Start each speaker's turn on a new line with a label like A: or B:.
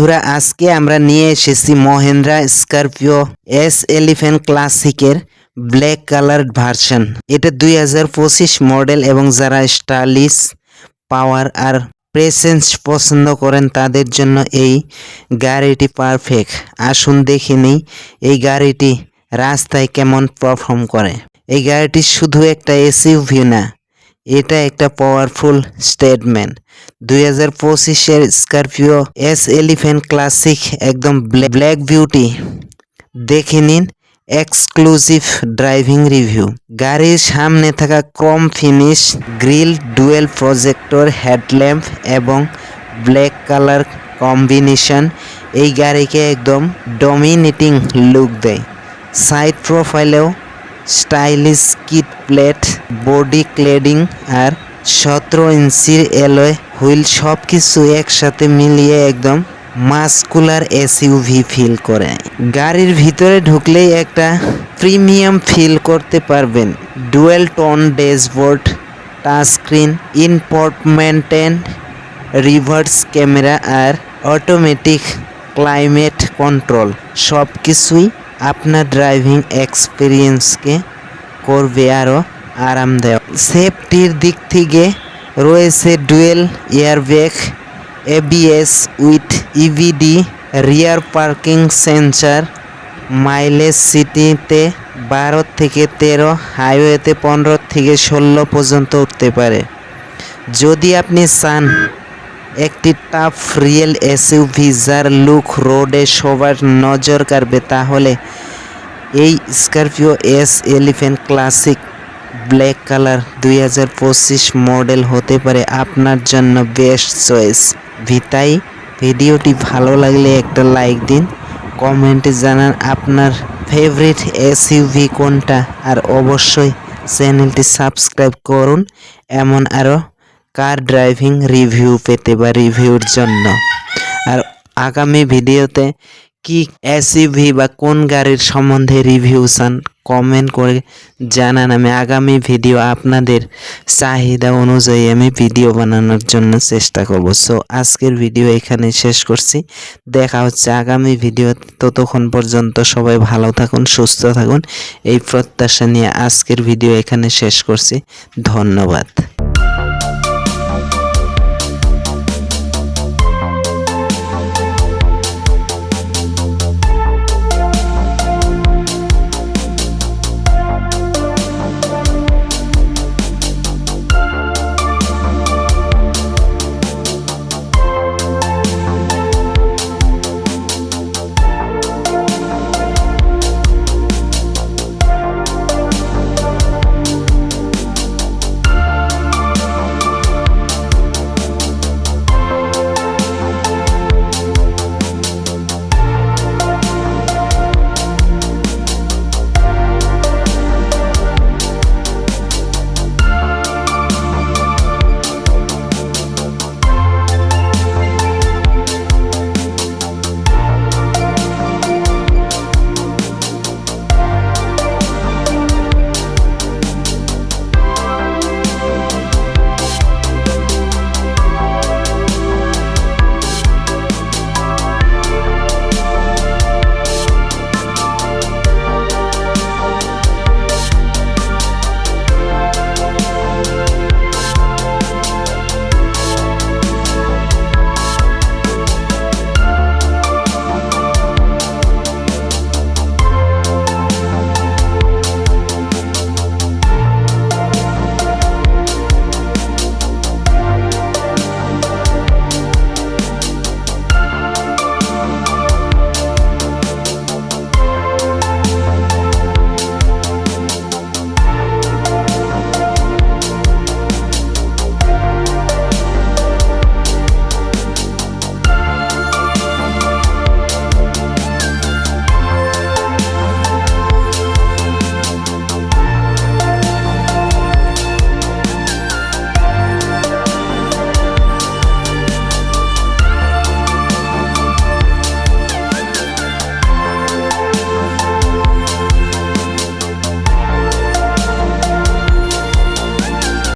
A: বন্ধুরা, আজকে আমরা নিয়ে এসেছি মহেন্দ্রা স্করপিও এস এলিফেন্ট ক্লাসিকের ব্ল্যাক কালার ভার্সন। এটা দুই হাজার পঁচিশ মডেল এবং যারা স্টাইলিশ, পাওয়ার আর প্রেসেন্স পছন্দ করেন, তাদের জন্য এই গাড়িটি পারফেক্ট। আসুন দেখে নিই, এই গাড়িটি রাস্তায় কেমন পারফর্ম করে। এই গাড়িটি শুধু একটা এসইউভি না এটা একটা পাওয়ারফুল স্টেটমেন্ট দুই হাজার পঁচিশের স্করপিও এস এলিফেন্ট ক্লাসিক একদম ব্ল্যাক বিউটি দেখে নিন এক্সক্লুসিভ ড্রাইভিং রিভিউ গাড়ির সামনে থাকা chrome finish grille dual projector headlamp এবং ব্ল্যাক কালার কম্বিনেশন এই গাড়িকে একদম ডমিনেটিং লুক দেয়। Side প্রোফাইলেও stylish kit plate body cladding আর সতেরো ইঞ্চির এলয় হুইল সব কিছু একসাথে মিলিয়ে একদম মাস্কুলার এসইউভি ফিল করে। গাড়ির ভিতরে ঢুকলেই একটা প্রিমিয়াম ফিল করতে পারবেন। Dual tone dashboard touch screen ইনপোর্টমেন্টেন reverse camera আর অটোমেটিক ক্লাইমেট কন্ট্রোল সব কিছুই আপনার ড্রাইভিং এক্সপিরিয়েন্সকে করবে আরও আরামদায়ক। সেফটির দিক থেকে রয়েছে dual airbag ABS with EBD rear parking sensor mileage সিটিতে বারো থেকে তেরো হাইওয়েতে পনেরো থেকে ষোলো পর্যন্ত উঠতে পারে। যদি আপনি চান একটি টাফ রিয়েল এসইউভি যার লুক রোডে সবার নজর কাড়বে, তাহলে এই Scorpio S elephant classic black colour দুই হাজার পঁচিশ মডেল হতে পারে আপনার জন্য বেস্ট চয়েস ভিতাই, ভিডিওটি ভালো লাগলে একটা লাইক দিন। কমেন্টে জানান আপনার ফেভারিট এসইউভি কোনটা আর অবশ্যই চ্যানেলটি সাবস্ক্রাইব করুন। এমন আরও কার ড্রাইভিং রিভিউ পেতে বা রিভিউর জন্য। আর আগামী ভিডিওতে কি এসইভি বা কোন গাড়ির সম্বন্ধে রিভিউ চান কমেন্ট করে জানান। আমি আগামী ভিডিও আপনাদের চাহিদা অনুযায়ী আমি ভিডিও বানানোর জন্য চেষ্টা করব। সো আজকের ভিডিও এখানে শেষ করছি। দেখা হচ্ছে আগামী ভিডিও ততক্ষণ পর্যন্ত সবাই ভালো থাকুন, সুস্থ থাকুন। এই প্রত্যাশা নিয়ে আজকের ভিডিও এখানে শেষ করছি। ধন্যবাদ।